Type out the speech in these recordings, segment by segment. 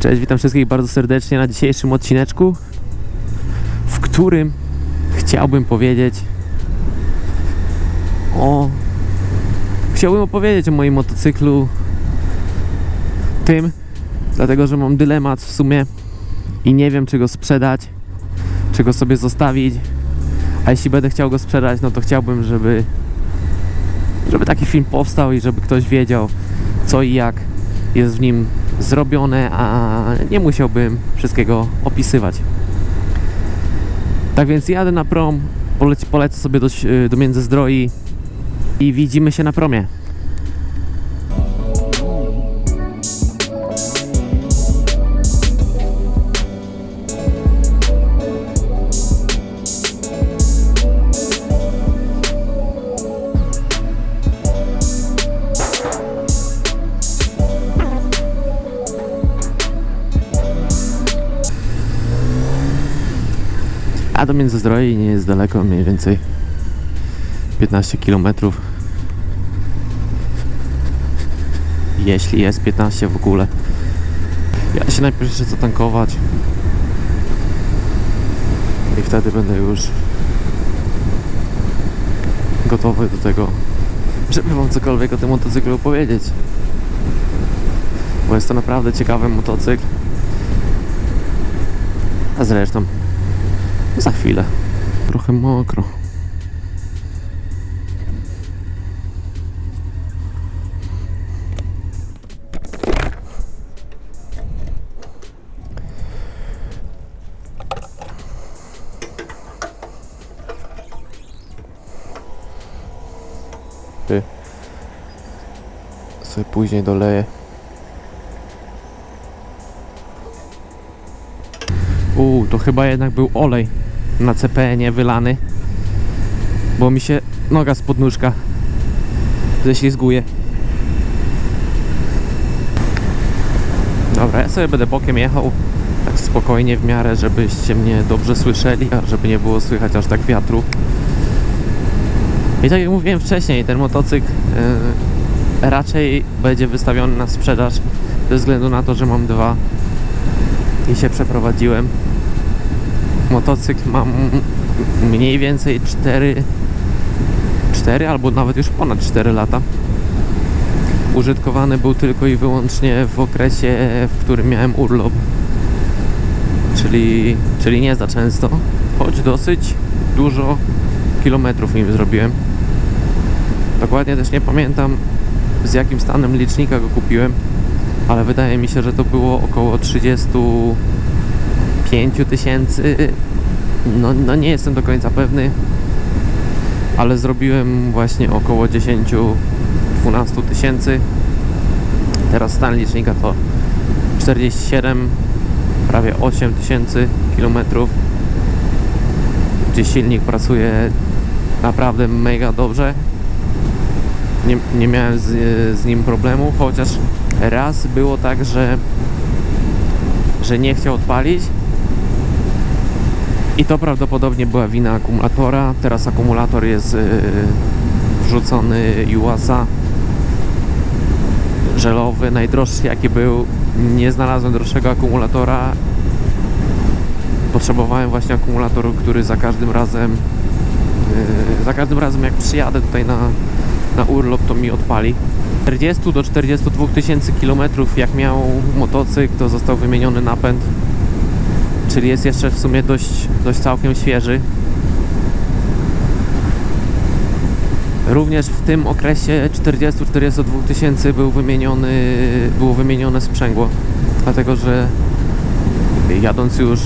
Cześć, witam wszystkich bardzo serdecznie na dzisiejszym odcineczku, w którym chciałbym powiedzieć o... Chciałbym opowiedzieć o moim motocyklu tym, dlatego że mam dylemat w sumie i nie wiem czy go sprzedać, czy go sobie zostawić, a jeśli będę chciał go sprzedać, no to chciałbym, żeby żeby taki film powstał i żeby ktoś wiedział co i jak jest w nim zrobione, a nie musiałbym wszystkiego opisywać. Tak więc jadę na prom, polec, polecę sobie do, do Międzyzdroi i widzimy się na promie. A do Międzyzdroi nie jest daleko, mniej więcej 15 km. Jeśli jest 15 w ogóle. Ja się najpierw jeszcze zatankować. I wtedy będę już gotowy do tego, żeby wam cokolwiek o tym motocyklu opowiedzieć. Bo jest to naprawdę ciekawy motocykl. A zresztą za chwilę. Trochę mokro. Ty. Sobie później doleję. Uuu, to chyba jednak był olej na CPN-ie wylany. Bo mi się noga z podnóżka ześlizguje. Dobra, ja sobie będę bokiem jechał tak spokojnie w miarę, żebyście mnie dobrze słyszeli, a żeby nie było słychać aż tak wiatru. I tak jak mówiłem wcześniej, ten motocykl yy, raczej będzie wystawiony na sprzedaż ze względu na to, że mam dwa i się przeprowadziłem motocykl mam mniej więcej 4 4 albo nawet już ponad 4 lata. Użytkowany był tylko i wyłącznie w okresie, w którym miałem urlop. Czyli, czyli nie za często choć dosyć dużo kilometrów nim zrobiłem. Dokładnie też nie pamiętam z jakim stanem licznika go kupiłem ale wydaje mi się, że to było około 30 5 tysięcy. No, no nie jestem do końca pewny, ale zrobiłem właśnie około 10-12 tysięcy. Teraz stan licznika to 47, prawie 8 tysięcy kilometrów, gdzie silnik pracuje naprawdę mega dobrze. Nie, nie miałem z, z nim problemu, chociaż raz było tak, że że nie chciał odpalić i to prawdopodobnie była wina akumulatora. Teraz akumulator jest yy, wrzucony USA żelowy, najdroższy jaki był. Nie znalazłem droższego akumulatora. Potrzebowałem właśnie akumulator, który za każdym razem yy, za każdym razem jak przyjadę tutaj na, na urlop to mi odpali. 40 do 42 tysięcy kilometrów jak miał motocykl to został wymieniony napęd czyli jest jeszcze w sumie dość, dość całkiem świeży. Również w tym okresie 40-42 tysięcy był wymieniony, było wymienione sprzęgło, dlatego że jadąc już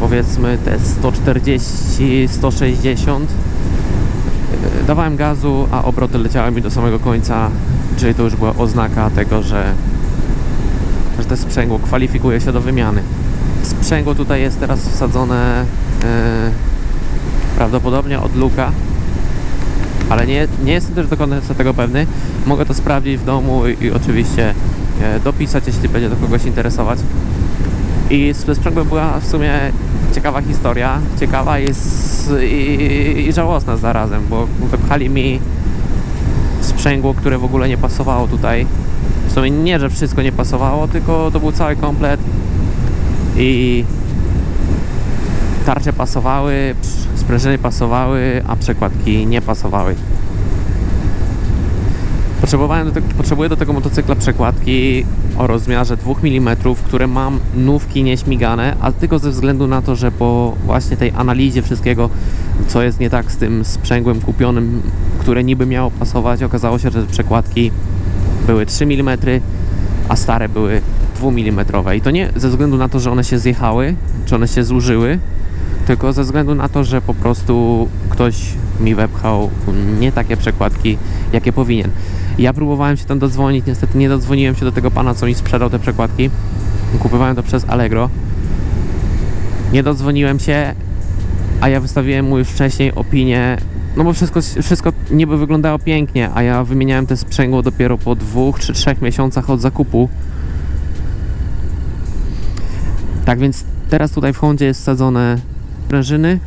powiedzmy te 140-160 dawałem gazu, a obroty leciały mi do samego końca, czyli to już była oznaka tego, że, że to sprzęgło kwalifikuje się do wymiany. Sprzęgło tutaj jest teraz wsadzone yy, prawdopodobnie od luka, ale nie, nie jestem też do końca tego pewny. Mogę to sprawdzić w domu i, i oczywiście yy, dopisać, jeśli będzie to kogoś interesować. I ze sprzęgłem była w sumie ciekawa historia, ciekawa jest i, i żałosna zarazem, bo wypchali mi sprzęgło, które w ogóle nie pasowało tutaj. W sumie nie, że wszystko nie pasowało, tylko to był cały komplet i tarcze pasowały, sprężyny pasowały, a przekładki nie pasowały. Potrzebowałem do potrzebuję do tego motocykla przekładki o rozmiarze 2 mm, które mam nówki nieśmigane, a tylko ze względu na to, że po właśnie tej analizie wszystkiego, co jest nie tak z tym sprzęgłem kupionym, które niby miało pasować, okazało się, że przekładki były 3 mm, a stare były 2 mm. I to nie ze względu na to, że one się zjechały, czy one się zużyły, tylko ze względu na to, że po prostu ktoś mi wepchał nie takie przekładki, jakie powinien. Ja próbowałem się tam dodzwonić, niestety nie dodzwoniłem się do tego pana, co mi sprzedał te przekładki. Kupowałem to przez Allegro. Nie dodzwoniłem się, a ja wystawiłem mu już wcześniej opinię, no bo wszystko, wszystko niby wyglądało pięknie, a ja wymieniałem te sprzęgło dopiero po dwóch czy trzech miesiącach od zakupu. Tak więc teraz tutaj w Hondzie jest sadzone sprężyny,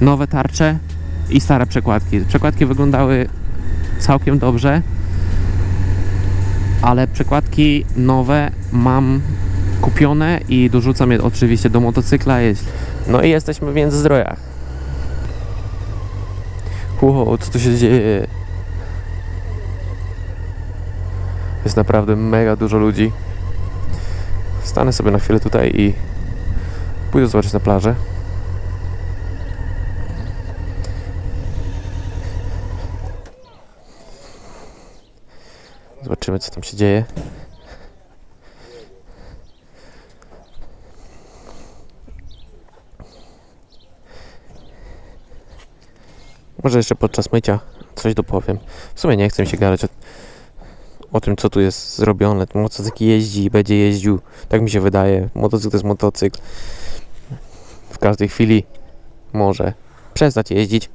nowe tarcze i stare przekładki. Przekładki wyglądały całkiem dobrze, ale przekładki nowe mam kupione i dorzucam je oczywiście do motocykla. jeśli- No i jesteśmy w Międzyzdrojach. Wow, co tu się dzieje? Jest naprawdę mega dużo ludzi. Stanę sobie na chwilę tutaj i pójdę zobaczyć na plażę. Zobaczymy, co tam się dzieje. Może jeszcze podczas mycia coś dopowiem. W sumie nie chcę mi się gadać o, tym, co tu jest zrobione. Ten motocykl jeździ i będzie jeździł. Tak mi się wydaje. Motocykl to jest motocykl. W każdej chwili może przestać jeździć.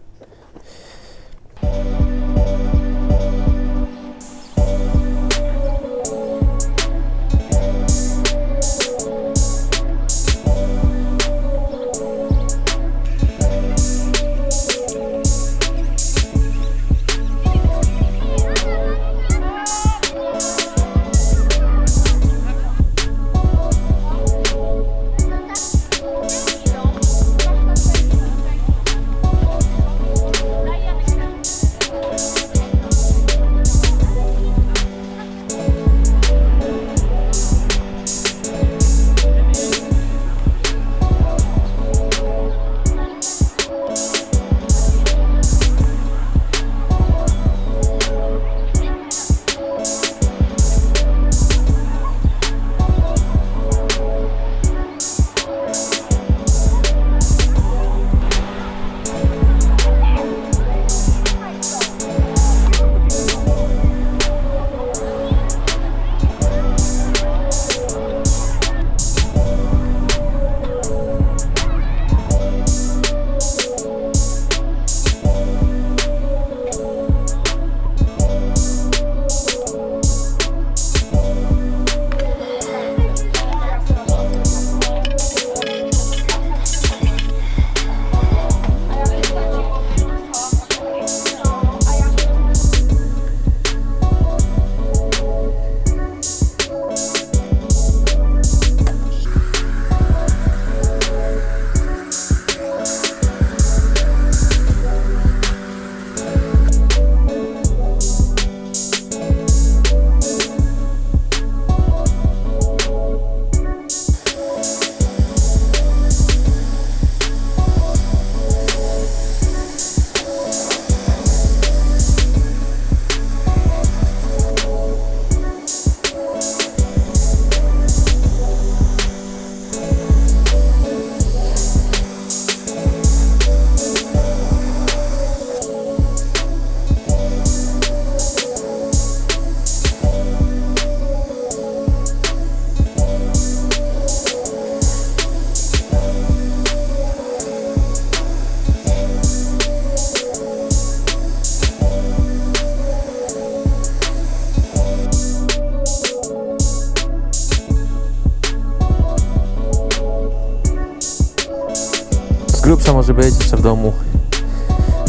Grubsza może być jeszcze w domu.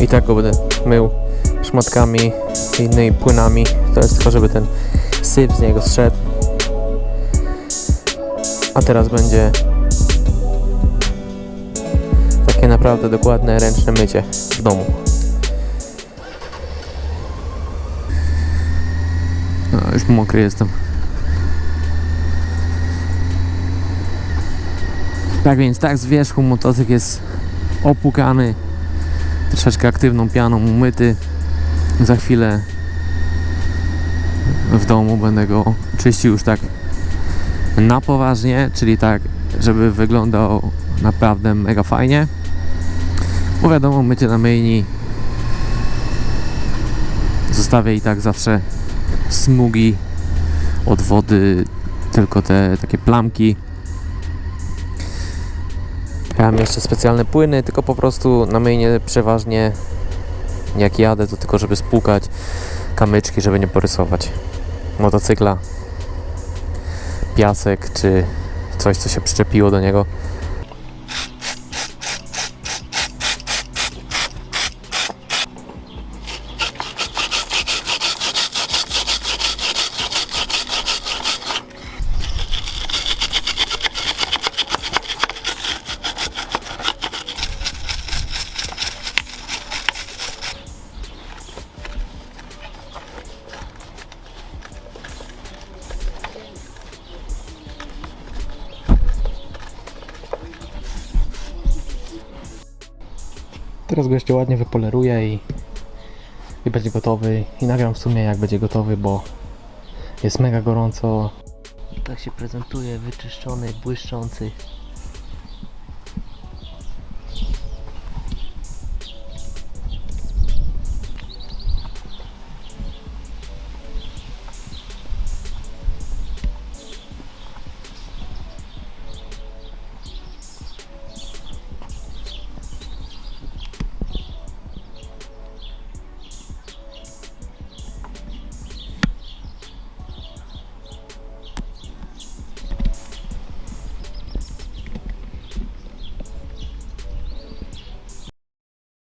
I tak go będę mył szmatkami i innymi płynami. To jest tylko, żeby ten syf z niego zszedł. A teraz będzie Takie naprawdę dokładne ręczne mycie w domu. No, już mokry jestem. Tak więc tak z wierzchu motocykl jest opłukany, troszeczkę aktywną pianą umyty. Za chwilę w domu będę go czyścił już tak na poważnie, czyli tak, żeby wyglądał naprawdę mega fajnie. Bo wiadomo, mycie na myjni zostawię i tak zawsze smugi od wody, tylko te takie plamki. Mam jeszcze specjalne płyny, tylko po prostu na myjnie przeważnie jak jadę, to tylko żeby spłukać kamyczki, żeby nie porysować motocykla, piasek czy coś, co się przyczepiło do niego. Teraz go jeszcze ładnie wypoleruję i, i będzie gotowy. I nagram w sumie jak będzie gotowy, bo jest mega gorąco. Tak się prezentuje, wyczyszczony, błyszczący.